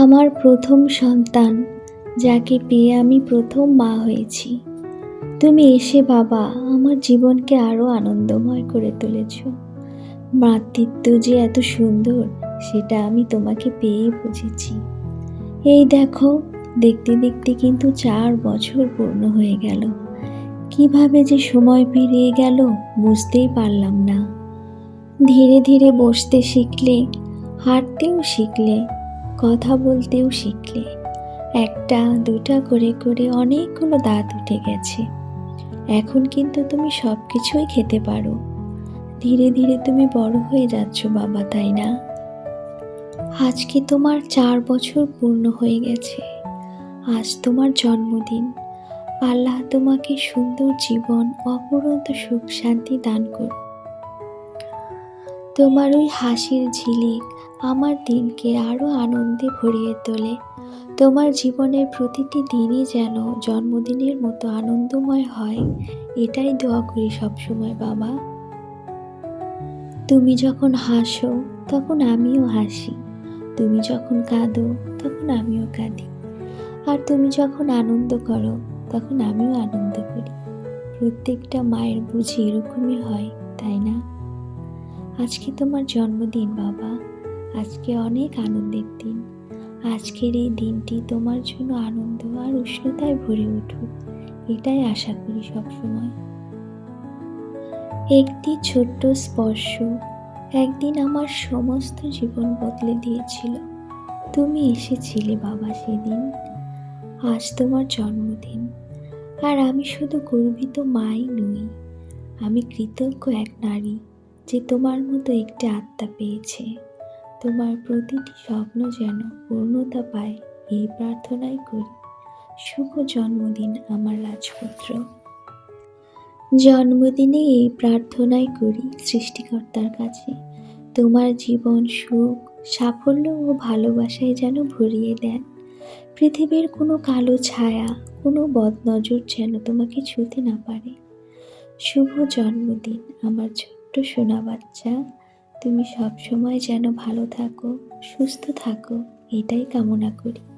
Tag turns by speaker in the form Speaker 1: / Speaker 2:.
Speaker 1: আমার প্রথম সন্তান, যাকে পেয়ে আমি প্রথম মা হয়েছি। তুমি এসে বাবা, আমার জীবনকে আরও আনন্দময় করে তুলেছ। মাতৃত্ব যে এত সুন্দর, সেটা আমি তোমাকে পেয়েই বুঝেছি। এই দেখো, দেখতে দেখতে কিন্তু চার বছর পূর্ণ হয়ে গেল। কীভাবে যে সময় পেরিয়ে গেল, বুঝতেই পারলাম না। ধীরে ধীরে বসতে শিখলে, হাঁটতেও শিখলে কথা বলতেও শিখলে। একটা, দুটা করে করে অনেকগুলো দাঁত উঠে গেছে। এখন কিন্তু তুমি সব কিছুই খেতে পারো। ধীরে ধীরে তুমি বড় হয়ে যাচ্ছ বাবা, তাই না? আজকে তোমার চার বছর পূর্ণ হয়ে গেছে? আজ তোমার জন্মদিন। আল্লাহ তোমাকে সুন্দর জীবন, অপরন্ত সুখ শান্তি দান করুন তোমার ওই হাসির ঝিলিক আমার দিনকে আরও আনন্দে ভরিয়ে তোলে। তোমার জীবনের প্রতিটি দিনই যেন জন্মদিনের মতো আনন্দময় হয়। এটাই দোয়া করি সবসময়, বাবা। তুমি যখন হাসো, তখন আমিও হাসি। তুমি যখন কাঁদো, তখন আমিও কাঁদি। আর তুমি যখন আনন্দ করো, তখন আমিও আনন্দ করি। প্রত্যেকটা মায়ের বুঝি এরকমই হয়, তাই না? আজকে তোমার জন্মদিন, বাবা। আজকে অনেক আনন্দের দিন। আজকের এই দিনটি তোমার জন্য আনন্দ আর উষ্ণতায় ভরে উঠুক, এটাই আশা করি সবসময়। একটি ছোট্ট স্পর্শ একদিন আমার সমস্ত জীবন বদলে দিয়েছিল। তুমি এসেছিলে বাবা সেদিন, আজ তোমার জন্মদিন। আর আমি শুধু গর্বিত মাই নই, আমি কৃতজ্ঞ এক নারী যে তোমার মতো একটি আত্মা পেয়েছে। তোমার প্রতিটি স্বপ্ন যেন পূর্ণতা পায়, এই প্রার্থনাই করি। শুভ জন্মদিন আমার রাজপুত্র। জন্মদিনে এই প্রার্থনাই করি সৃষ্টিকর্তার কাছে। তোমার জীবন সুখ, সাফল্য ও ভালোবাসায় যেন ভরিয়ে দেন। পৃথিবীর কোনো কালো ছায়া, কোনো বদনজর যেন তোমাকে ছুঁতে না পারে। শুভ জন্মদিন আমার ছোট্ট সোনা বাচ্চা। তুমি সব সময় যেন ভালো থাকো সুস্থ থাকো এটাই কামনা করি।